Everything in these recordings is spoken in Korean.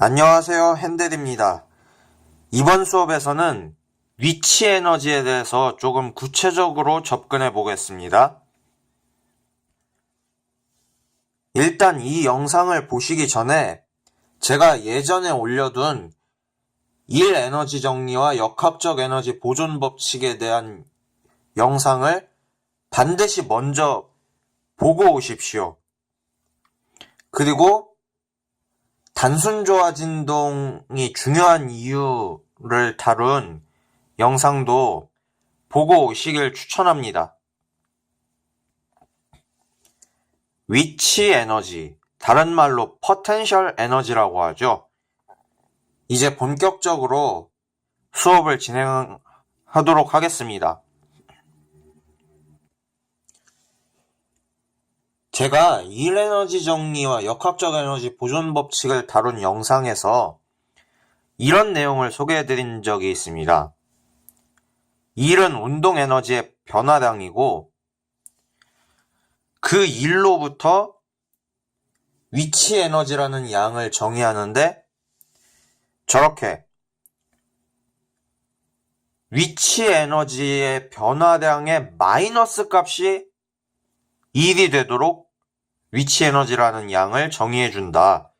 안녕하세요. 핸델입니다. 이번 수업에서는 위치 에너지에 대해서 조금 구체적으로 접근해 보겠습니다. 일단 이 영상을 보시기 전에 제가 예전에 올려둔 일 에너지 정리와 역학적 에너지 보존 법칙에 대한 영상을 반드시 먼저 보고 오십시오. 그리고 단순 조화 진동이 중요한 이유를 다룬 영상도 보고 오시길 추천합니다. 위치 에너지, 다른 말로 포텐셜 에너지라고 하죠. 이제 본격적으로 수업을 진행하도록 하겠습니다. 제가 일 에너지 정리와 역학적 에너지 보존 법칙을 다룬 영상에서 이런 내용을 소개해 드린 적이 있습니다. 일은 운동 에너지의 변화량이고 그 일로부터 위치 에너지라는 양을 정의하는데 저렇게 위치 에너지의 변화량의 마이너스 값이 1이 되도록 위치 에너지라는 양을 정의해 준다.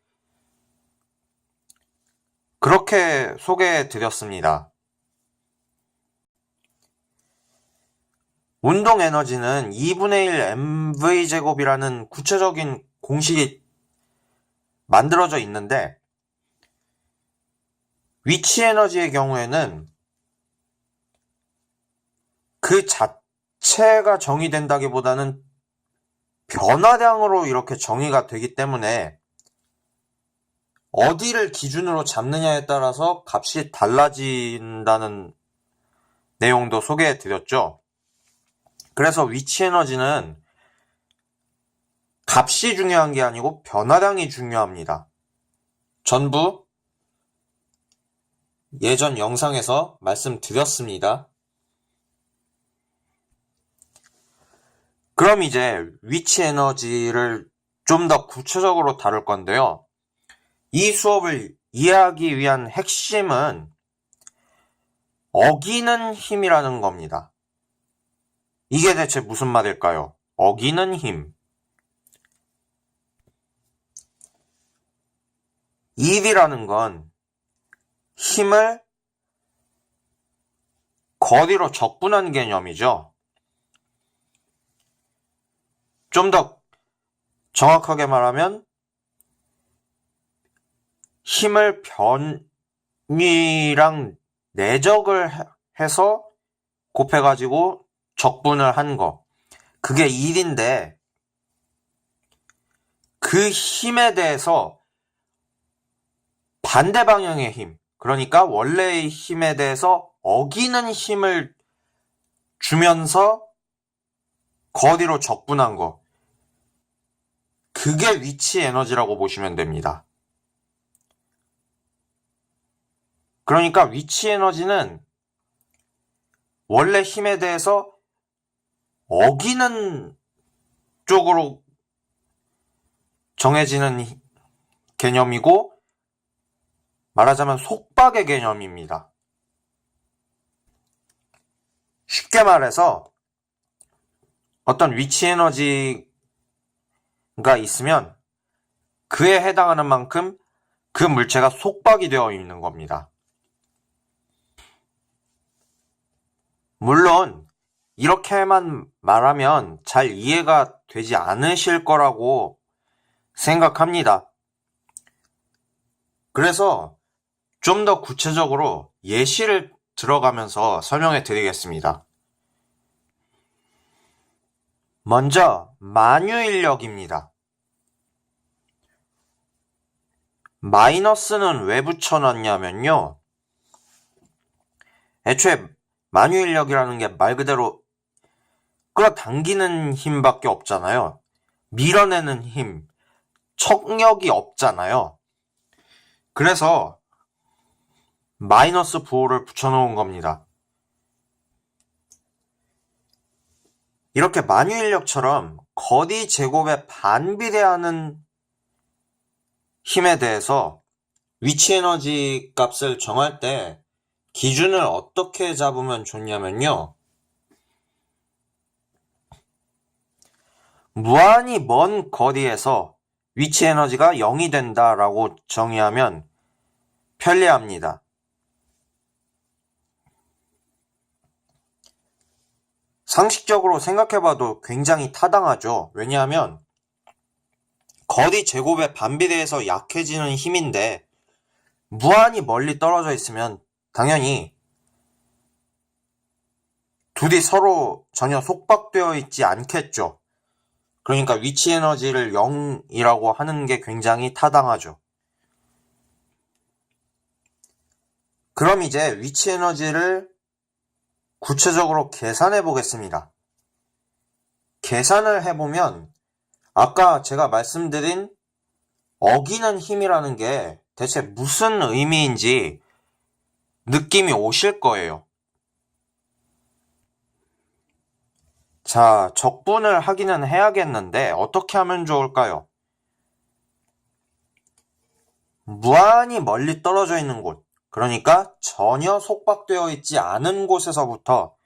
그렇게 소개해 드렸습니다. 운동 에너지는 2분의 1 mv 제곱이라는 구체적인 공식이 만들어져 있는데 위치 에너지의 경우에는 그 자체가 정의된다기보다는 변화량으로 이렇게 정의가 되기 때문에 어디를 기준으로 잡느냐에 따라서 값이 달라진다는 내용도 소개해 드렸죠. 그래서 위치 에너지는 값이 중요한 게 아니고 변화량이 중요합니다. 전부 예전 영상에서 말씀드렸습니다. 그럼 이제 위치 에너지를 좀 더 구체적으로 다룰 건데요. 이 수업을 이해하기 위한 핵심은 어기는 힘이라는 겁니다. 이게 대체 무슨 말일까요? 어기는 힘. 일이라는 건 힘을 거리로 적분한 개념이죠. 좀 더 정확하게 말하면 힘을 변위랑 내적을 해서 곱해가지고 적분을 한 거. 그게 1인데 그 힘에 대해서 반대 방향의 힘, 그러니까 원래의 힘에 대해서 어기는 힘을 주면서 거리로 적분한 거. 그게 위치 에너지라고 보시면 됩니다. 그러니까 위치 에너지는 원래 힘에 대해서 어기는 쪽으로 정해지는 개념이고 말하자면 속박의 개념입니다. 쉽게 말해서 어떤 위치 에너지가 있으면 그에 해당하는 만큼 그 물체가 속박이 되어 있는 겁니다. 물론 이렇게만 말하면 잘 이해가 되지 않으실 거라고 생각합니다. 그래서 좀 더 구체적으로 예시를 들어가면서 설명해 드리겠습니다. 먼저 만유인력입니다. 마이너스는 왜 붙여놨냐면요. 애초에 만유인력이라는 게 말 그대로 끌어당기는 힘밖에 없잖아요. 밀어내는 힘, 척력이 없잖아요. 그래서 마이너스 부호를 붙여놓은 겁니다. 이렇게 만유인력처럼 거리 제곱에 반비례하는 힘에 대해서 위치 에너지 값을 정할 때 기준을 어떻게 잡으면 좋냐면요. 무한히 먼 거리에서 위치 에너지가 0이 된다라고 정의하면 편리합니다. 상식적으로 생각해봐도 굉장히 타당하죠. 왜냐하면 거리 제곱의 반비례해서 약해지는 힘인데 무한히 멀리 떨어져 있으면 당연히 둘이 서로 전혀 속박되어 있지 않겠죠. 그러니까 위치 에너지를 0이라고 하는 게 굉장히 타당하죠. 그럼 이제 위치 에너지를 구체적으로 계산해 보겠습니다. 계산을 해보면 아까 제가 말씀드린 어기는 힘이라는 게 대체 무슨 의미인지 느낌이 오실 거예요. 자, 적분을 하기는 해야겠는데 어떻게 하면 좋을까요? 무한히 멀리 떨어져 있는 곳, 그러니까 전혀 속박되어 있지 않은 곳에서부터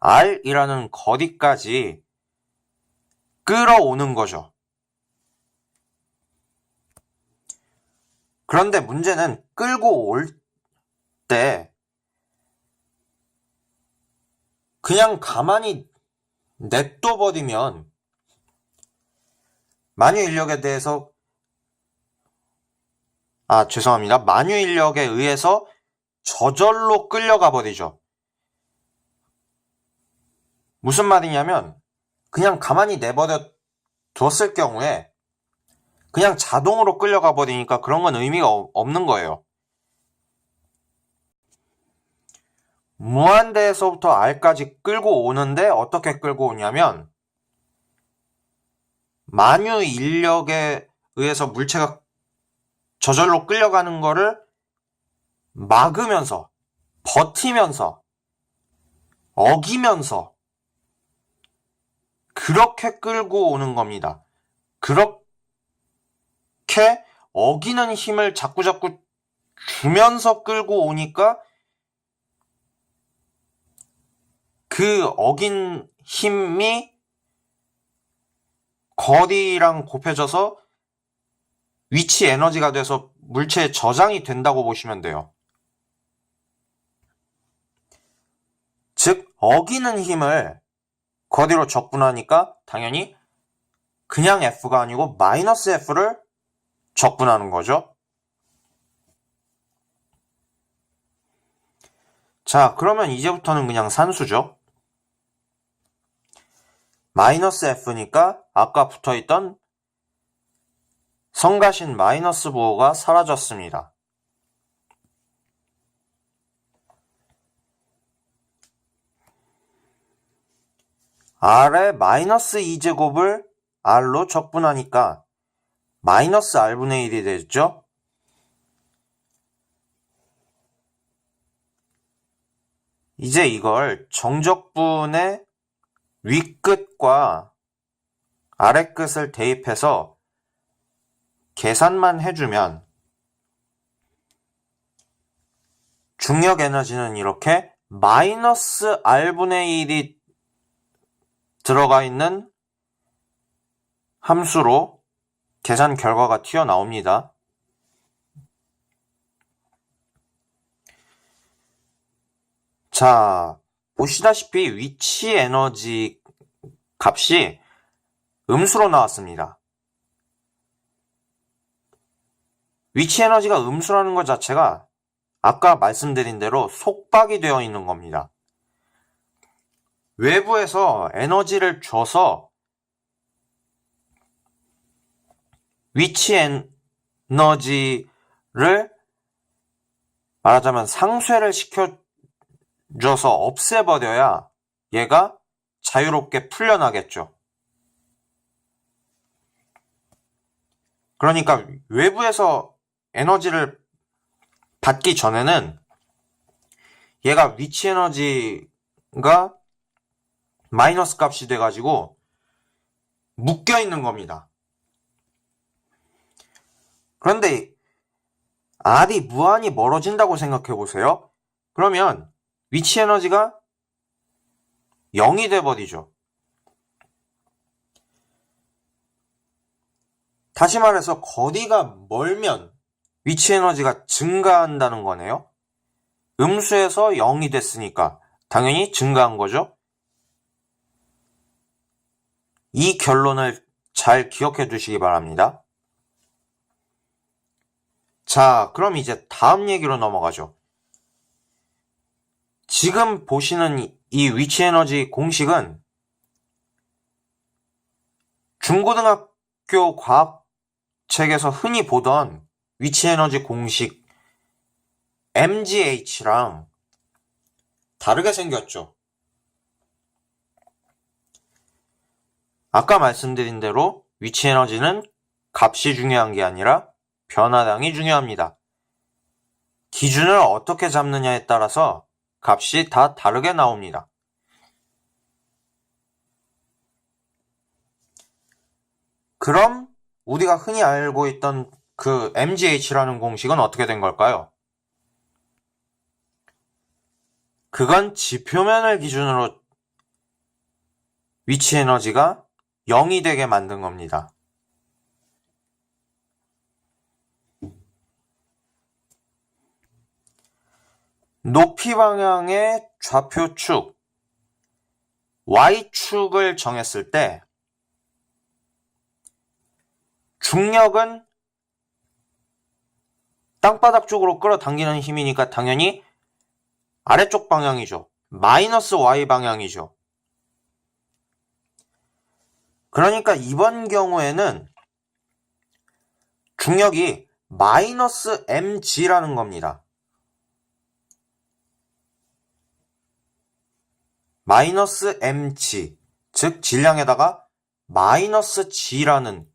R이라는 거리까지 끌어오는 거죠. 그런데 문제는 끌고 올 때 그냥 가만히 냅둬버리면 만유 인력에 대해서 아 죄송합니다. 만유 인력에 의해서 저절로 끌려가 버리죠. 무슨 말이냐면 그냥 가만히 내버려 뒀을 경우에 그냥 자동으로 끌려가 버리니까 그런 건 의미가 어- 없는 거예요. 무한대에서부터 R까지 끌고 오는데 어떻게 끌고 오냐면 만유 인력에 의해서 물체가 저절로 끌려가는 거를 막으면서 버티면서 어기면서 그렇게 끌고 오는 겁니다. 그렇게 어기는 힘을 자꾸자꾸 주면서 끌고 오니까 그 어긴 힘이 거리랑 곱해져서 위치 에너지가 돼서 물체에 저장이 된다고 보시면 돼요. 즉, 어기는 힘을 거리로 적분하니까 당연히 그냥 F가 아니고 마이너스 F를 적분하는 거죠. 자, 그러면 이제부터는 그냥 산수죠. 마이너스 F니까 아까 붙어있던 성가신 마이너스 부호가 사라졌습니다. R의 마이너스 2제곱을 R로 적분하니까 마이너스 R분의 1이 되죠? 이제 이걸 정적분의 윗끝과 아래끝을 대입해서 계산만 해주면 중력 에너지는 이렇게 마이너스 R분의 1이 들어가 있는 함수로 계산 결과가 튀어나옵니다. 자, 보시다시피 위치 에너지 값이 음수로 나왔습니다. 위치 에너지가 음수라는 것 자체가 아까 말씀드린 대로 속박이 되어 있는 겁니다. 외부에서 에너지를 줘서 위치 에너지를 말하자면 상쇄를 시켜줘서 없애버려야 얘가 자유롭게 풀려나겠죠. 그러니까 외부에서 에너지를 받기 전에는 얘가 위치 에너지가 마이너스 값이 돼가지고 묶여 있는 겁니다. 그런데 R이 무한히 멀어진다고 생각해 보세요. 그러면 위치 에너지가 0이 돼버리죠. 다시 말해서 거리가 멀면 위치 에너지가 증가한다는 거네요. 음수에서 0이 됐으니까 당연히 증가한 거죠. 이 결론을 잘 기억해 두시기 바랍니다. 자, 그럼 이제 다음 얘기로 넘어가죠. 지금 보시는 이- 이 위치 에너지 공식은 중고등학교 과학 책에서 흔히 보던 위치 에너지 공식 MGH랑 다르게 생겼죠. 아까 말씀드린 대로 위치 에너지는 값이 중요한 게 아니라 변화량이 중요합니다. 기준을 어떻게 잡느냐에 따라서 값이 다 다르게 나옵니다. 그럼 우리가 흔히 알고 있던 그 MGH라는 공식은 어떻게 된 걸까요? 그건 지표면을 기준으로 위치 에너지가 0이 되게 만든 겁니다. 높이 방향의 좌표축 Y축을 정했을 때 중력은 땅바닥 쪽으로 끌어당기는 힘이니까 당연히 아래쪽 방향이죠. 마이너스 Y 방향이죠. 그러니까 이번 경우에는 중력이 마이너스 mg라는 겁니다. 마이너스 mg, 즉 질량에다가 마이너스 g라는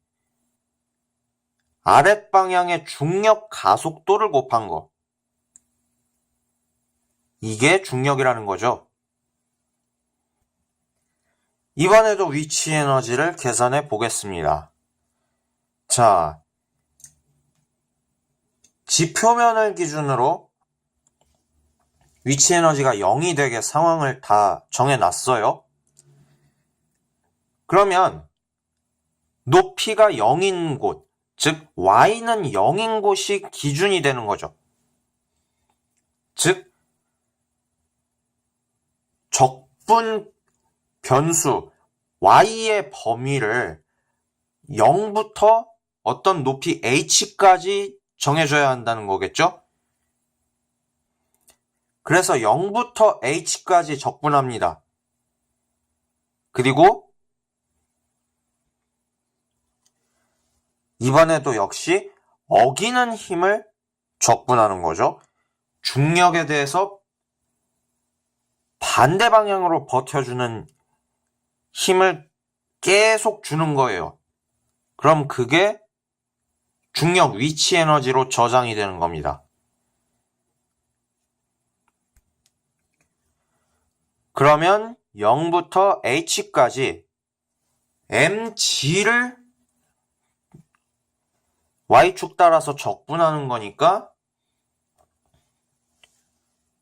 아랫방향의 중력 가속도를 곱한 거. 이게 중력이라는 거죠. 이번에도 위치 에너지를 계산해 보겠습니다. 자, 지표면을 기준으로 위치 에너지가 0이 되게 상황을 다 정해놨어요. 그러면 높이가 0인 곳, 즉 y는 0인 곳이 기준이 되는 거죠. 즉 적분 변수 y의 범위를 0부터 어떤 높이 h까지 정해줘야 한다는 거겠죠? 그래서 0부터 h까지 적분합니다. 그리고 이번에도 역시 어기는 힘을 적분하는 거죠. 중력에 대해서 반대 방향으로 버텨주는 힘을 계속 주는 거예요. 그럼 그게 중력 위치 에너지로 저장이 되는 겁니다. 그러면 0부터 h까지 mg를 y축 따라서 적분하는 거니까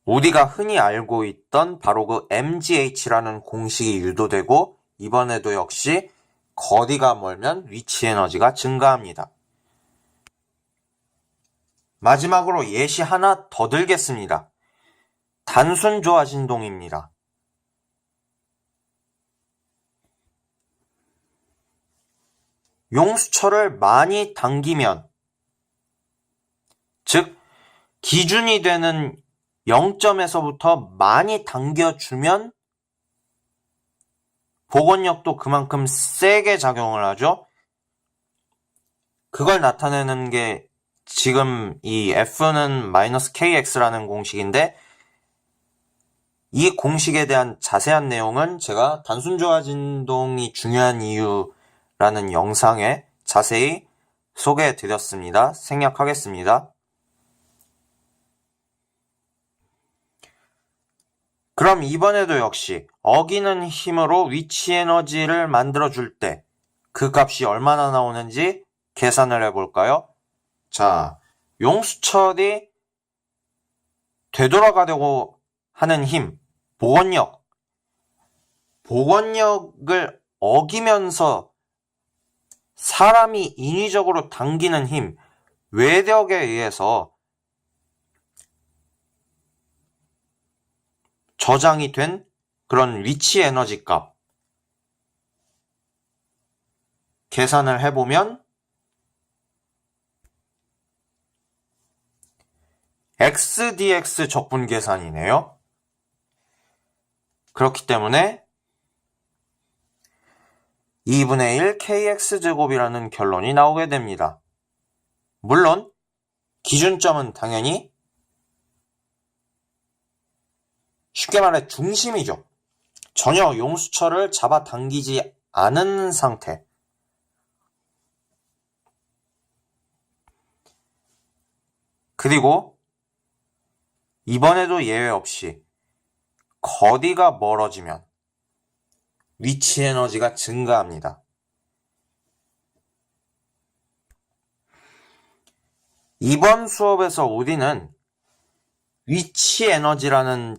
우리가 흔히 알고 있던 바로 그 MGH라는 공식이 유도되고 이번에도 역시 거리가 멀면 위치 에너지가 증가합니다. 마지막으로 예시 하나 더 들겠습니다. 단순 조화 진동입니다. 용수철을 많이 당기면 즉 기준이 되는 0점에서부터 많이 당겨주면 복원력도 그만큼 세게 작용을 하죠. 그걸 나타내는 게 지금 이 F는 마이너스 KX라는 공식인데 이 공식에 대한 자세한 내용은 제가 단순 조화 진동이 중요한 이유 라는 영상에 자세히 소개해 드렸습니다. 생략하겠습니다. 그럼 이번에도 역시 어기는 힘으로 위치 에너지를 만들어 줄 때 그 값이 얼마나 나오는지 계산을 해 볼까요? 자, 용수철이 되돌아가려고 하는 힘, 복원력, 복원력을 어기면서 사람이 인위적으로 당기는 힘, 외력에 의해서 저장이 된 그런 위치 에너지 값. 계산을 해보면 xdx 적분 계산이네요. 그렇기 때문에 2분의 1 kx제곱이라는 결론이 나오게 됩니다. 물론 기준점은 당연히 쉽게 말해 중심이죠. 전혀 용수철을 잡아당기지 않은 상태. 그리고 이번에도 예외 없이 거리가 멀어지면 위치 에너지가 증가합니다. 이번 수업에서 우리는 위치 에너지라는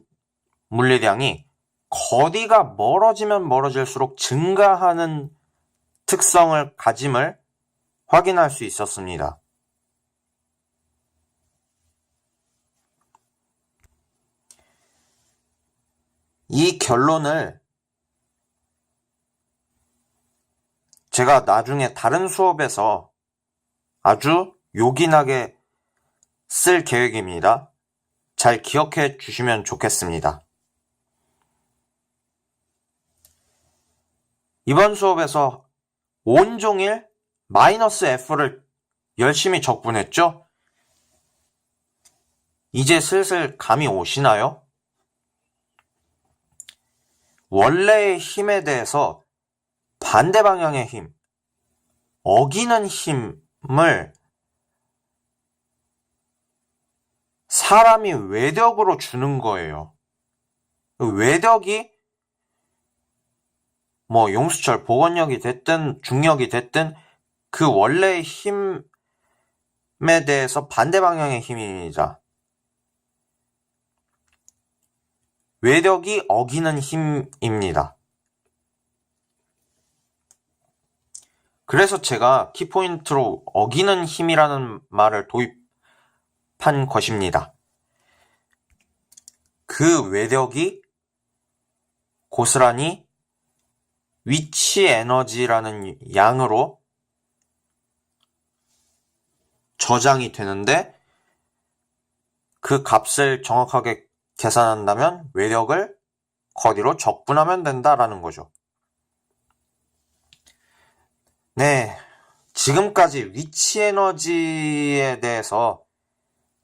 물리량이 거리가 멀어지면 멀어질수록 증가하는 특성을 가짐을 확인할 수 있었습니다. 이 결론을 제가 나중에 다른 수업에서 아주 요긴하게 쓸 계획입니다. 잘 기억해 주시면 좋겠습니다. 이번 수업에서 온종일 마이너스 F를 열심히 적분했죠? 이제 슬슬 감이 오시나요? 원래의 힘에 대해서 반대 방향의 힘, 어기는 힘을 사람이 외력으로 주는 거예요. 외력이 뭐 용수철 복원력이 됐든 중력이 됐든 그 원래의 힘에 대해서 반대 방향의 힘입니다. 외력이 어기는 힘입니다. 그래서 제가 키포인트로 어기는 힘이라는 말을 도입한 것입니다. 그 외력이 고스란히 위치 에너지라는 양으로 저장이 되는데 그 값을 정확하게 계산한다면 외력을 거리로 적분하면 된다라는 거죠. 네. 지금까지 위치 에너지에 대해서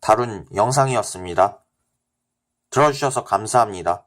다룬 영상이었습니다. 들어주셔서 감사합니다.